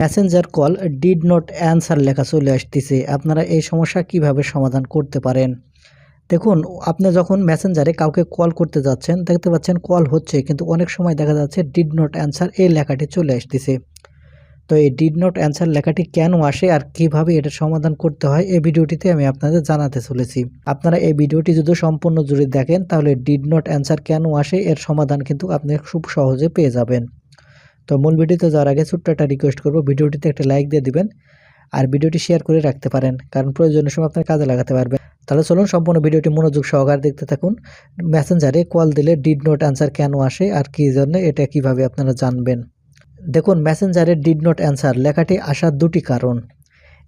Messenger call did not answer লেখা চলে আসতেছে। আপনারা এই সমস্যা কীভাবে সমাধান করতে পারেন? দেখুন, আপনি যখন মেসেঞ্জারে কাউকে কল করতে যাচ্ছেন, দেখতে পাচ্ছেন কল হচ্ছে, কিন্তু অনেক সময় দেখা যাচ্ছে ডিড নট অ্যান্সার এই লেখাটি চলে আসতেছে। তো এই ডিড নট অ্যান্সার লেখাটি কেন আসে আর কীভাবে এটা সমাধান করতে হয়, এই ভিডিওটিতে আমি আপনাদের জানাতে চলেছি। আপনারা এই ভিডিওটি যদি সম্পূর্ণ জুড়ে দেখেন, তাহলে ডিড নট অ্যান্সার কেন আসে, এর সমাধান কিন্তু আপনি খুব সহজে পেয়ে যাবেন। তো মূল ভিডিওতে যাওয়ার আগে ছোট্ট একটা রিকোয়েস্ট করব, ভিডিওটিতে একটা লাইক দিয়ে দিবেন আর ভিডিওটি শেয়ার করে রাখতে পারেন, কারণ প্রয়োজনীয় সময় আপনার কাজে লাগাতে পারবেন। তাহলে চলুন সম্পূর্ণ ভিডিওটি মনোযোগ সহকারে দেখতে থাকুন। মেসেঞ্জারে কল দিলে ডিড নোট অ্যান্সার কেন আসে আর কী জন্য এটা কীভাবে আপনারা জানবেন? দেখুন মেসেঞ্জারে ডিড নোট অ্যান্সার লেখাটি আসার দুটি কারণ।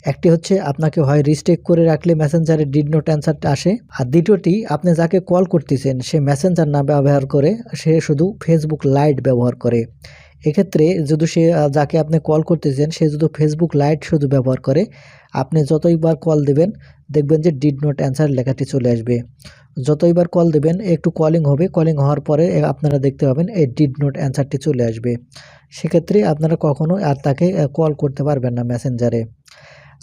একটি হচ্ছে আপনাকে হয় রিস্টেক করে রাখলে মেসেঞ্জারে ডিড নোট অ্যান্সারটা আসে। আর দ্বিতীয়টি, আপনি যাকে কল করতেছেন, সে মেসেঞ্জার না ব্যবহার করে, সে শুধু ফেসবুক লাইট ব্যবহার করে। এক্ষেত্রে যদি সে যাকে আপনি কল করতেছেন, সে যদি ফেসবুক লাইট শুধু ব্যবহার করে, আপনি যতইবার কল দেবেন, দেখবেন যে ডিড নট অ্যান্সার লেখাটি চলে আসবে। যতইবার কল দেবেন, একটু কলিং হবে কলিং হওয়ার পরে আপনারা দেখতে পাবেন এই ডিড নট অ্যান্সারটি চলে আসবে। সেক্ষেত্রে আপনারা কখনো আর তাকে কল করতে পারবেন না মেসেঞ্জারে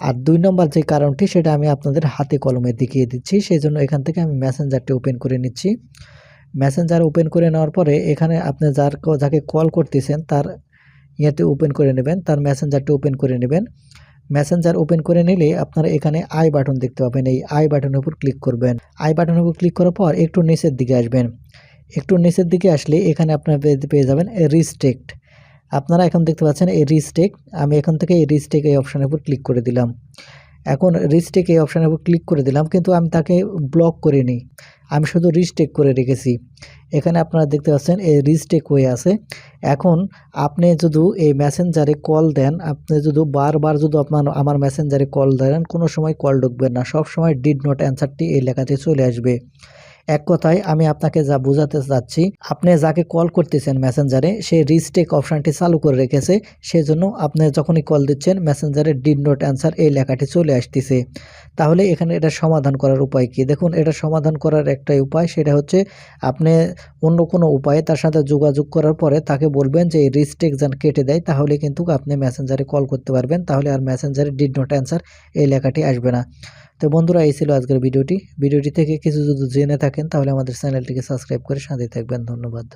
আর দুই নম্বর যে কারণটি, সেটা আমি আপনাদের হাতে কলমে দেখিয়ে দিচ্ছি সেই জন্য এখান থেকে আমি মেসেঞ্জারটি ওপেন করে নিচ্ছি। মেসেঞ্জার ওপেন করে নেওয়ার পরে এখানে আপনি যার যাকে কল করতেছেন, তার ইয়েতে ওপেন করে নেবেন, তার মেসেঞ্জারটি ওপেন করে নেবেন। মেসেঞ্জার ওপেন করে নিলে আপনারা এখানে আই বাটন দেখতে পাবেন। এই আই বাটনের উপর ক্লিক করবেন। আই বাটনের উপর ক্লিক করার পর একটু নিচের দিকে আসবেন। একটু নিচের দিকে আসলে এখানে আপনারা পেয়ে- যাবেন রিস্ট্রিক্ট আপনারা এখন দেখতে পাচ্ছেন এই রিস্টেক আমি এখান থেকে এই রিস্টেক এই অপশানের উপর ক্লিক করে দিলাম। এখন রিস্টেক এই অপশানের উপর ক্লিক করে দিলাম, কিন্তু আমি তাকে ব্লক করিনি। আমি শুধু রিস্টেক করে রেখেছি। এখানে আপনারা দেখতে পাচ্ছেন, এই রিস্টেক হয়ে আছে। এখন আপনি যদি এই মেসেঞ্জারে কল দেন, আপনি যদি বারবার যদি আপনার, আমার মেসেঞ্জারে কল দেন, কোনো সময় কল ঢুকবেন না। সব সময় ডিড নট অ্যান্সারটি এই লেখাতে চলে আসবে। এক কথায় আমি আপনাকে যা বোঝাতে চাচ্ছি, আপনি যাকে কল করতেছেন মেসেঞ্জারে, সে রিস্টেক অপশানটি চালু করে রেখেছে। সেজন্য আপনি যখনই কল দিচ্ছেন, মেসেঞ্জারে ডিড নট অ্যান্সার এই লেখাটি চলে আসতেছে। তাহলে এখানে এটা সমাধান করার উপায় কি? দেখুন, এটা সমাধান করার একটাই উপায় সেটা হচ্ছে, আপনি অন্য কোনো উপায়ে তার সাথে যোগাযোগ করার পরে তাকে বলবেন যে, এই রিস্টেক যেন কেটে দেয়, তাহলে কিন্তু আপনি মেসেঞ্জারে কল করতে পারবেন, তাহলে আর মেসেঞ্জারে ডিড নট অ্যান্সার এই লেখাটি আসবে না। তো বন্ধুরা, এই ছিল আজকের ভিডিওটি। ভিডিওটি থেকে কিছু যদি জেনে থাকেন, তাহলে আমাদের চ্যানেলটিকে সাবস্ক্রাইব করে সাথে থাকবেন। ধন্যবাদ।